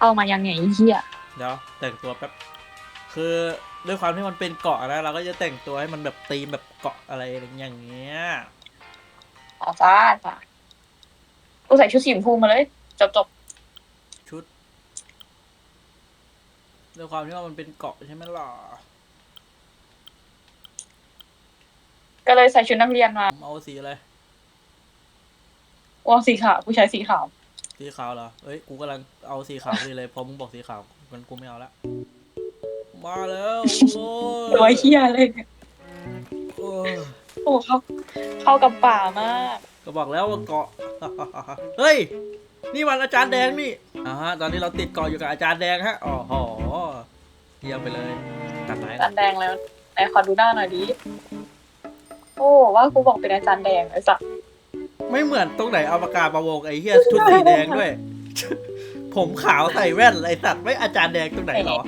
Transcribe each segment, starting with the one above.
เอามายังไงไอ้เฮียเดี๋ยวแต่งตัวแป๊บ คือด้วยความที่มันเป็นเกาะนะเราก็จะแต่งตัวให้มันแบบธีมแบบเกาะอะไรอย่างเงี้ยอ๋อจ้าจ้ากูใส่ชุดสีชมพูมาเลย จบจบชุดด้วยความที่ว่ามันเป็นเกาะใช่ไหมล่ะ ก็เลยใส่ชุดนักเรียนมาผมเอาสีอะไรว่าสีขาวผู้ชายสีขาว สีขาวเหรอเอ้ย กูกำลังเอาสีขาวเลยเลย พอมึงบอกสีขาวมันกูไม่เอาละ มาแล้วโอ้ตัวเฮียเลยเนี่ยโอ้ยโอ้เขาเข้ากับป่ามาก ก็บอกแล้วว่าเกาะ เฮ้ย นี่มันอาจารย์แดงนี่อ่าฮะ ตอนนี้เราติดเกาะอยู่กับอาจารย์แดงฮะ อ๋อหอเยี่ยมไปเลย ตัดไหนอาจารย์แดงแล้วไหนขอดูหน้าหน่อยดิโอ้ว่ากูบอกเป็นอาจารย์แดงไอ้สัสไม่เหมือนตรงไหนเอาปากกามาวงไอ้เหี้ยชุดสีแดงด้วย ผมขาวใส่แว่นไอ้สัตว์ไม่อาจารย์แดงตรงไหนเหรอ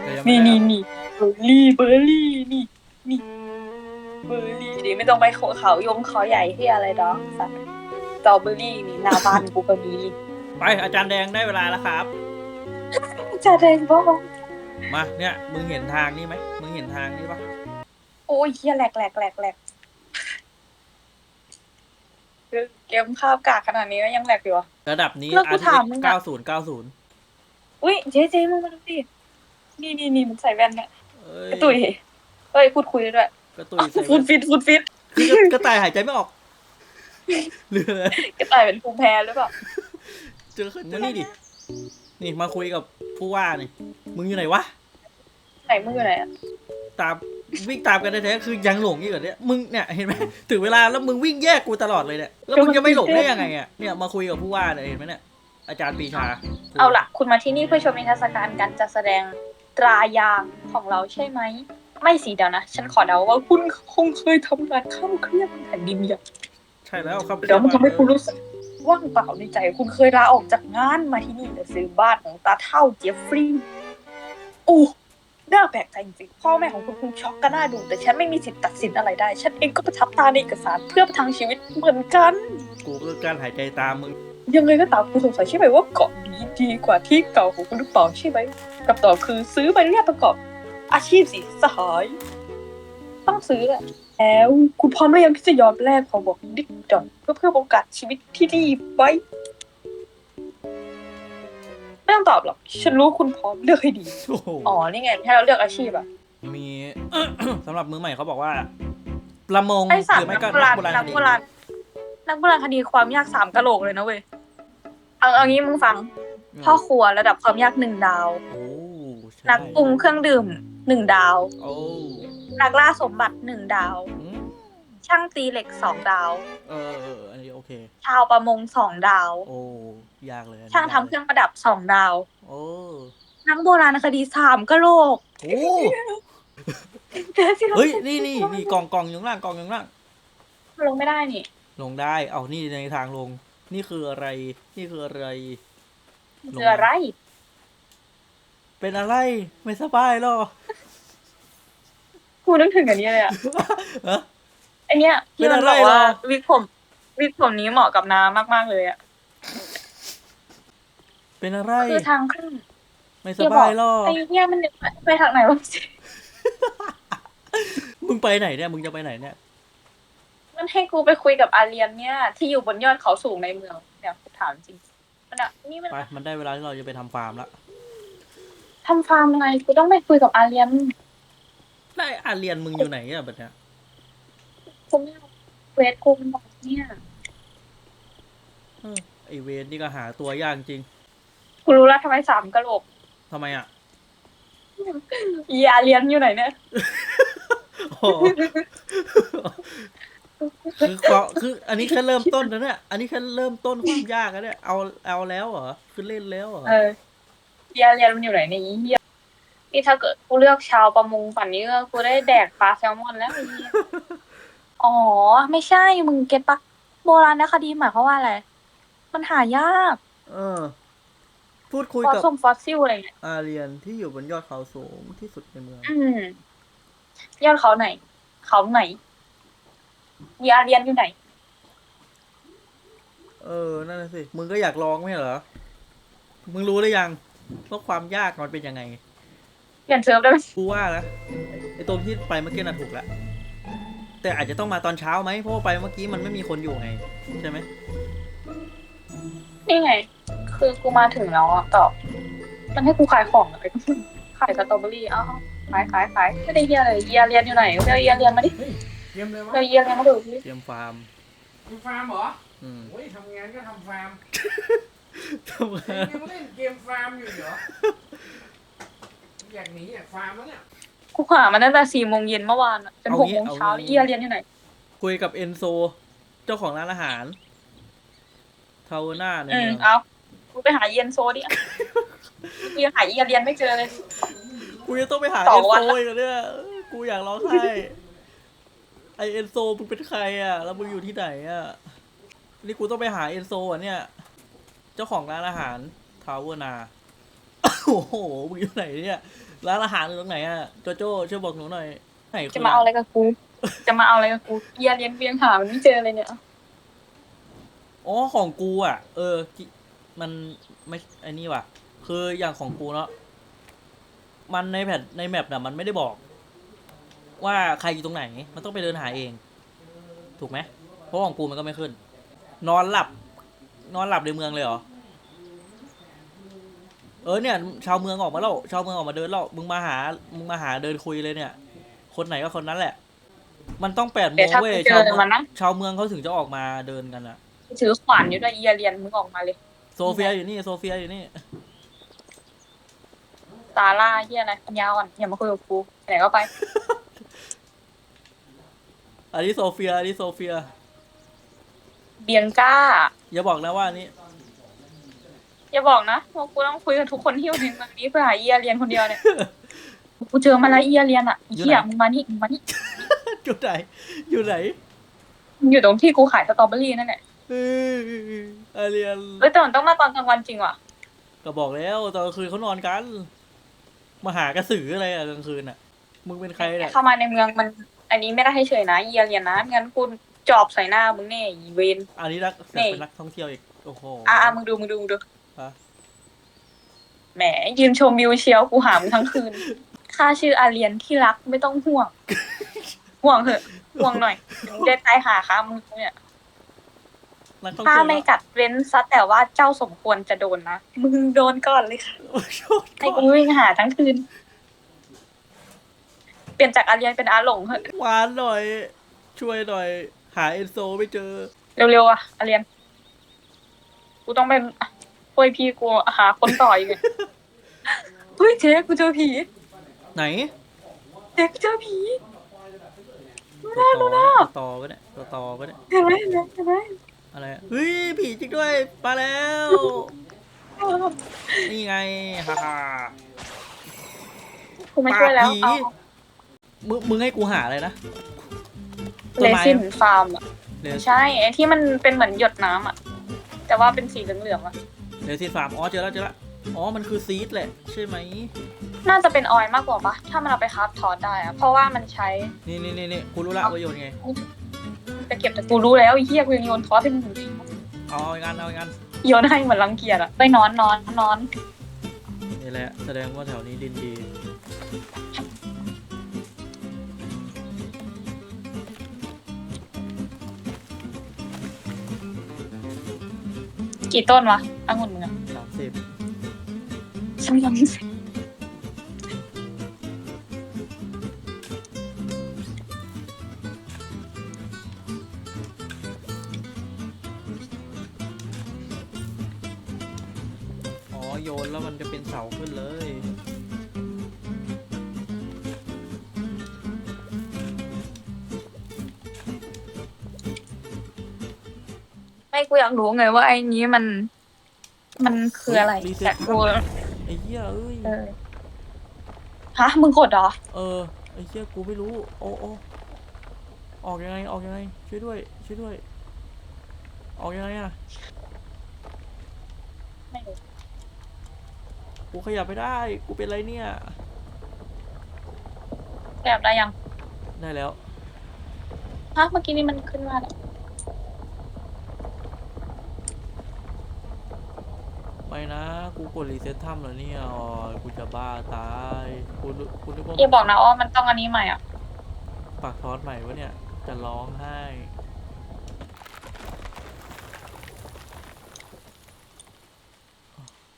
แต่ยังไม่นี่ได้นี่นี่เบอร์รี่เบอร์รี่นี่นี่เบอร์รี่ดิไม่ต้องไปเขาเขายงเขาใหญ่ที่อะไรดอกสัตว์สตรอเบอร์รี่นี่หนาบ้านกูก็มีไปอาจารย์แดงได้เวลาแล้วครับอาจารย์แดงบอกมาเนี่ยมึงเห็นทางนี่ไหมมึงเห็นทางนี่ปะโอ้ยเฮียแหลกแหลกแหลกแหลกคือเกมภาพกากขนาดนี้ก็ยังแหลกอยู่อะ ระดับนี้แล้วกูถามมึงอะ เก้าศูนย์เก้าศูนย์อุ้ยเจ๊เจ๊มึงมาดูดินี่นี่นี่มึงใส่แว่นเนี่ยเอ้ยกระตุยเฮ้ยพูดคุยได้ด้วยกระตุยใส่ฟูดฟิตฟูดฟิตคือกระต่ายหายใจไม่ออกเรืออะไรกระต่ายเป็นภูมิแพ้หรือเปล่าเจอเจอนี่ดินี่มาคุยกับผู้ว่านี่มึงอยู่ไหนวะไห นมึงอยู่ไหนอะตามวิ่งตามกันแท้ๆคือยังหลงอยู่แบบเนี้ยมึงเนี่ยเห็นไหมถึงเวลาแล้วมึงวิ่งแยกกูตลอดเลยเนี่ยแล้วมึงจะไม่หลงได้ยังไงอะเนี่ยมาคุยกับผู้ว่าเนี่ยเห็นไหมเนี่ยอาจารย์ปรีชา เอาล่ะ คุณมาที่นี่เพื่อชมนิทรรศการการจัดแสดงตรายางของเราใช่ไหม ไม่สีเดียวนะ ฉันขอเดาว่าคุณคงเคยทำงานข้ามเครียดบนแผ่นดินอย่างใช่แล้วครับเดี๋ยวมันทำให้คุณรู้สึกว่างเปล่าในใจ คุณเคยลาออกจากงานมาที่นี่แต่ซื้อบ้านของตาเท่าเจฟฟรีย์โอ้ น่าแปลกใจจริงๆพ่อแม่ของคุณคงช็อกก็น่าดู แต่ฉันไม่มีสิทธิ์ตัดสินอะไรได้ ฉันเองก็ประทับตาในเอกสารเพื่อประทังชีวิตเหมือนกัน กูก็การหายใจตามมึง ยังไงก็ตามคุณสงสัยใช่ไหมว่าเกาะนี้ดีกว่าที่เก่าของคุณหรือเปล่าใช่ไหมคำตอบคือซื้อใบอนุญาตประกอบ อาชีพสิสหาย ต้องซื้อแหละแล้วคุณพร้อมหรือยังที่จะยอมแลกของบอกดิกดอนเพื่อเพิ่มโอกาสชีวิตที่ดีไว้ ไม่ต้องตอบหรอก ฉันรู้คุณพร้อมเลือกให้ดี โอ้โหอ๋อ นี่ไงให้เราเลือกอาชีพอะ มี สำหรับมือใหม่เขาบอกว่าประมงไอสัตหรือว์ไม่นักก็โบราณนักโบราณนักคดีโบราณนักโบราณคดีความยากสามกะโหลกเลยนะเว้ย เอาเอางี้มึงฟัง พ่อครัวระดับความยากหนึ่งดาว โอ้ใช่นักปรุงเครื่องดื่มหนึ่งดาว โอ้ นักล่าสมบัติหนึ่งดาว อืม ช่างตีเหล็กสองดาว เออเอออันนี้โอเค ชาวประมงสองดาว โอ้ยากเลยอันนี้ช่างทำเครื่องประดับสองดาว โอ้นักโบราณคดีสามกะโหลกโอ้เฮ้ยนี่นี่นี่กล่องกล่องอยู่ข้างล่างกล่องอยู่ข้างล่าง ลงไม่ได้นี่ลงได้ เอานี่ในทางลง นี่คืออะไร นี่คืออะไรคืออะไร เป็นอะไร ไม่สบายหรอ กูนึกถึงอันนี้เลยอะ ฮะ ไอเนี้ยที่มันเป็นอะไรบอกว่าเหรอวิกผมวิกผมนี้เหมาะกับน้ำมาก ๆ เลยอะเป็นอะไรคือทางขึ้นไม่สบายหรอไอ้เนี้ยมันไปทางไหนวะมึงไปไหนเนี่ย มึงจะไปไหนเนี่ย มันให้กูไปคุยกับอาเรียนเนี่ย ที่อยู่บนยอดเขาสูงในเมืองเนี่ยกูถามจริงมันอะนี่มันไปมันได้เวลาที่เราจะไปทำฟาร์มแล้วทำฟาร์มไงกูต้องไปคุยกับอาเรียนได้อาเรียนมึงอยู่ไหนอะแบบเนี้ย กูไม่เอาเวทกูมันบอกเนี่ยเออไอเวนนี่ก็หาตัวยากจริงกูรู้แล้วทำไมสามกะโหลกทำไมอะอีอาเรียนอยู่ไหนเนี่ย โอ้โหคือก็คืออันนี้แค่เริ่มต้นนะเนี่ยอันนี้แค่เริ่มต้นความยากนะเนี่ยเอาเอาแล้วเหรอคือเล่นแล้วเหรอเอออีอาเรียนมันอยู่ไหนในยอีเหี้ยนี่ถ้าเกิดกูเลือกชาวประมงป่านนี้ก็กูได้แดกปลาแซลมอนแล้วไอ้เหี้ย อ๋อ ไม่ใช่มึงเก็ตปะโบราณคดีหมายความว่าอะไร มันหายากเออ พูดคุยฟอสกับซงฟอสซิลอะไรเงี้ยอาเรียนที่อยู่บนยอดเขาสูงที่สุดในเมือง อืมยอดเขาไหน เขเขาไหนมีอาเรียนอยู่ไหน เออ นั่นน่ะสิ มึงก็อยากลองไม่ใช่เหรอ มึงรู้หรือยังว่าความยากมันเป็นยังไง เปลี่ยนเซิร์ฟได้ไหมกูว่านะไอ้ตรงที่ไปเมื่อกี้น่ะถูกแล้ว แต่อาจจะต้องมาตอนเช้าไหมเพราะว่าไปเมื่อกี้มันไม่มีคนอยู่ไง ใช่ไหมนี่ไง คือกูมาถึงแล้วอะต่อมันให้กูขายของอะไรก็ไม่รู้ขายสตรอเบอรี่อ้าวขายขายขายไม่ได้เยียอะไรเยียเรียนอยู่ไหนเรียเยียเรียนมาดิเยี่ยมเลยวะเรียเยียเรียนมาดูดิเตรียมฟาร์มทำฟาร์มเหรออืมโอ้ยทำงานก็ทำฟาร์มทำไมยังเล่นเกมฟาร์มอยู่เหรออยากหนีจากฟาร์มแล้วเนี่ย กูหามันตั้งแต่สี่โมงเย็นเมื่อวานอะจนหกโมงเช้าแล้วเยียเรียนอยู่ไหน คุยกับเอนโซ เจ้าของร้านอาหารเทาหน้าในอืมเมืองเอากูไปหาเยียนโซดิอะกูยังหาเยียเรียนไม่เจอเลย กูจะต้องไปหาต่เออนวันโซละ อีกแล้วเนี่ยกูอยากร้องไห้ไอเอนโซมึงเป็นใครอะ แล้วมึงอยู่ที่ไหนอะ นี่กูต้องไปหาเอนโซอะเนี่ย เจ้าของร้านอาหารทาวเวอร์นา โอ้โหมึงอยู่ไหนเนี่ย ร้านอาหารอยู่ตรงไหนอะโจโจ้ช่วยบอกหนูหน่อยไหนคืจะมาเอาอะไรกับกู จะมาเอาอะไรกับกูเยียเรียนเวียงหามันไม่เจอเลยเนี่ย อ๋อของกูอะ เออจิมันไม่ไอ้นี่ว่ะ คืออย่างของกูเนาะมันในแพทในแมปน่ะมันไม่ได้บอก ว่าใครอยู่ตรงไหน มันต้องไปเดินหาเอง ถูกไหมเพราะของกูมันก็ไม่ขึ้น นอนหลับ นอนหลับในเมืองเลยเหรอ เออเนี่ย ชาวเมืองออกมาแล้วชาวเมืองออกมาเดินแล้วมึงมาหามึงมาหาเดินคุยเลยเนี่ย คนไหนก็คนนั้นแหละ มันต้องแปดโมเดี๋ยวงถ้าเว้ยกูเจชาวอเมืองมันนะ ชาวเมืองเขาถึงจะออกมาเดินกันอะถือขวานอยู่ด้วยเยียเรียนมึงออกมาเลยโซเฟียอยู่นี่โซเฟียอยู่นี่ตาล่าเฮียอะไรปัญญาอ่อนอย่ามาคุยกับกูไหนก็ไป อันนี้โซเฟียอันนี้โซเฟียเบียงก้าอย่าบอกนะว่าอันนี้ อย่าบอกนะว่ากูต้องคุยกับทุกคนที่อยู่ในเมืองนี้เพื่อหาเอียเรียนคนเดียวเนี่ยกูเจอมาแล้วเอียเรียนอะไอ้เหี้ยมึงมานี่มึงมานี่อยู่ไหนอยู่ไหนมึงอยู่ตรงที่กูขายสตรอเบอรี่นั่นแหละเอออาเรียนเอ้ยแต่มันต้องมาตอนกลางวันจริงว่ะก็บอกแล้วตอนกลางคืนเขานอนกันมาหากระสืออะไรอะกลางคืนอะมึงเป็นใครเนี่ยเข้ามาในเมืองมัน อันนี้ไม่ได้ให้เฉยนะเอียเรียนนะไม่งั้นกูจอบใส่หน้ามึงแน่อีเวนอันนี้นักนี่เป็นนักท่องเที่ยวอีกโอ้โหอะอะมึงดูมึงดูมึงดู ฮะ แหมยืนชมวิวเชียวกูหามึงทั้งคืนข้าชื่ออาเรียนที่รักไม่ต้องห่วง ห่วงเถอะห่วงหน่อยมึงได้ตายหาค่ะมึงเนี่ยนักท่องถ้าเที่ยวไม่กัดเว้นซะแต่ว่าเจ้าสมควรจะโดนนะมึงโดนก่อนเลยค่ะโอ้ยโทษให้กูวิ่งหาทั้งคืน เปลี่ยนจากอาเรียนเป็นอาหลงเถอะหวานหน่อย ช่วยหน่อย หาเอนโซไม่เจอ เร็วๆอะอาเรียนกูต้องไป ช่วยพี่กูหาคนต่ออีกเนี่ยเฮ้ยเจ๊กูเจอผีไหนเจ๊กูเจอผีตัวต่อตัวต่อก็ได้ตัวต่อก็ได้เห็นไหมเห็นไหมเห็นไหมอะไรอะเฮ้ยผีจริงด้วยมาแล้วนี่ไงฮ่าฮ่ากูไม่ช่วยแล้วปราบผีเอามึงมึงให้กูหาอะไรนะเลซินฟาร์มอะเดี๋ยวใช่ไอ้ที่มันเป็นเหมือนหยดน้ำอะ แต่ว่าเป็นสีเหลืองๆอะ เดี๋ยวซีฟาร์มอ๋อเจอแล้วเจอแล้วอ๋อมันคือซีดแหละ ใช่ไหม น่าจะเป็นออยล์มากกว่าปะถ้ามันเอาไปคราฟทอดได้อะเพราะว่ามันใช้ นี่นี่นี่นี่กูรู้ละว่าโยนไงจะเก็บแต่กูรู้แล้วไอ้เหี้ยกูยังโยนทอสให้มึงอยู่ดีเอาเอาอีกอันเอาอีกอันโยนให้เหมือนรังเกียจอะไปนอนนอนนอนนี่แหละ แสดงว่าแถวนี้ดินดี กี่ต้นวะ องุ่นมึงอะสามสิบฉันยังไม่เสร็จอ๋อโยนแล้วมันจะเป็นเสาขึ้นเลย ไม่กูอยากรู้ไงว่าไอ้นี้มัน มันคืออะไรรีเซ็ต แต่กูไอ้เหี้ยเอ้ย เออฮะมึงกดเหรอ เออไอ้เหี้ยกูไม่รู้ โอ้โอ้ออกยังไงออกยังไง ช่วยด้วย ช่วยด้วย ออกยังไงอะไม่รู้ กูขยับไม่ได้ กูเป็นไรเนี่ยแบบได้ยังได้แล้ว ฮะเมื่อกี้นี่มันขึ้นมาแล้วไม่ นะ กูกดรีเซ็ตถ้ำแล้วเนี่ยอ๋อกูจะบ้าตายกูนึกกูนึกว่าอย่าบอกนะว่ามันต้องอันนี้ใหม่อะ ปากทอดใหม่วะเนี่ย จะร้องไห้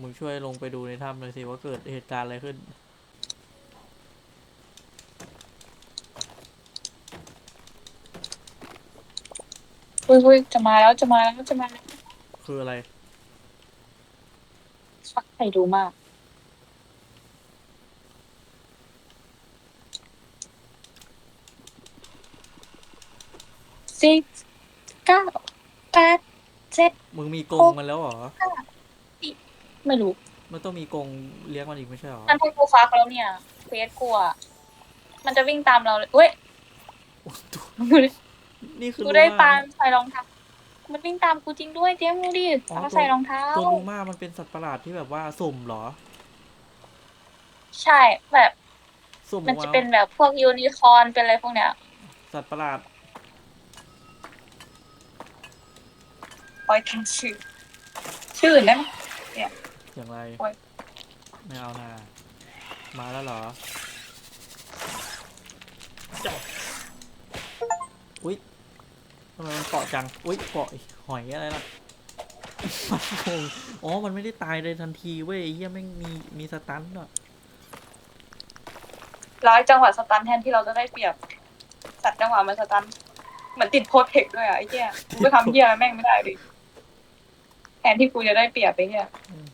มึงช่วยลงไปดูในถ้ำหน่อยสิว่าเกิดเหตุการณ์อะไรขึ้น อุ้ยอุ้ยจะมาแล้วจะมาแล้วจะมาแล้วคืออะไรฟักใครดูมาก สิบเก้าแปดเจ็ด มึงมีกรงมันแล้วเหรอ ไม่รู้มันต้องมีกรงเลี้ยงมันอีกไม่ใช่เหรอ มันให้กูฟักแล้วเนี่ยเควสกูอะมันจะวิ่งตามเราเลยเว้ยโอ้ตัวกูได้นี่คือกูได้ลูม่ปานใส่รองเท้า มันวิ่งตามกูจริงด้วยเจ๊ยงดูดิอ๋อปานใส่รองเท้า ตัวลูม่ามันเป็นสัตว์ประหลาดที่แบบว่าสุ่มเหรอ ใช่แบบสุ่มมันออกจะมาเป็นแบบพวกยูนิคอร์นเป็นอะไรพวกเนี้ยสัตว์ประหลาดคอยทำชื่อ ชื่ออื่นได้ไหม อย่างไร โอ๊ย ไม่เอานามาแล้วเหรอจ้ะอุ้ยทำไมมันเกาะจัง อุ้ยเกาะหอยอะไรล่ะมันคงอ๋อ มันไม่ได้ตายเลยทันทีเว้ยไอ้เหี้ยแม่งมีมีสตันต์อะร้ายจังหวะสตันแทนที่เราจะได้เปรียบ สัตว์จังหวะมันสตันเหมือนติดโพสเทคด้วยอะไอ้เหี้ยกูไปทำเหี้ยแม่งไม่ได้ดิแทนที่กูจะได้เปรียบไปเหี้ยอืม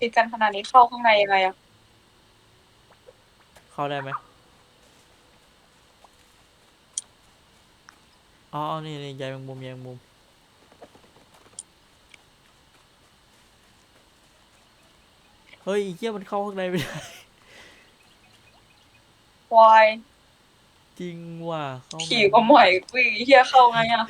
ติดกันขนาดนี้เข้าข้างในยังไงอะเข้าได้ไหมอ๋อ นี่นี่ใยแมงมุมใยแมงมุม เฮ้ยไอ้เหี้ยมันเข้าข้างในไม่ได้ วายจริงว่ะเข้าขี่ก็หมอยกูอีกเหี้ยเข้าไงอะ